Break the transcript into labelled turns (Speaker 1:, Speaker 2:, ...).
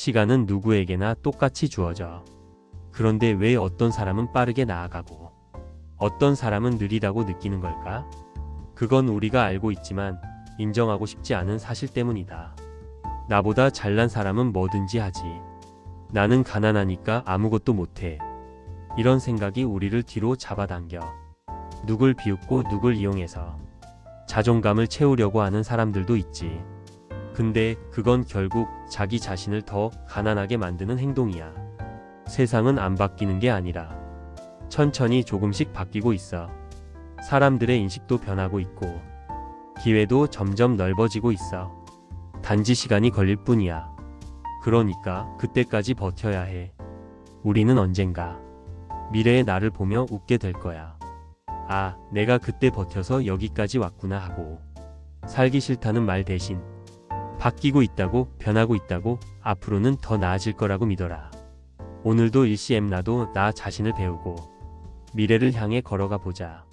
Speaker 1: 시간은 누구에게나 똑같이 주어져. 그런데 왜 어떤 사람은 빠르게 나아가고 어떤 사람은 느리다고 느끼는 걸까? 그건 우리가 알고 있지만 인정하고 싶지 않은 사실 때문이다. 나보다 잘난 사람은 뭐든지 하지. 나는 가난하니까 아무것도 못해. 이런 생각이 우리를 뒤로 잡아당겨. 누굴 비웃고 누굴 이용해서 자존감을 채우려고 하는 사람들도 있지. 근데 그건 결국 자기 자신을 더 가난하게 만드는 행동이야. 세상은 안 바뀌는 게 아니라 천천히 조금씩 바뀌고 있어. 사람들의 인식도 변하고 있고 기회도 점점 넓어지고 있어. 단지 시간이 걸릴 뿐이야. 그러니까 그때까지 버텨야 해. 우리는 언젠가 미래의 나를 보며 웃게 될 거야. 아, 내가 그때 버텨서 여기까지 왔구나 하고 살기 싫다는 말 대신 바뀌고 있다고 변하고 있다고 앞으로는 더 나아질 거라고 믿어라. 오늘도 일시 엠나도 나 자신을 배우고 미래를 향해 걸어가 보자.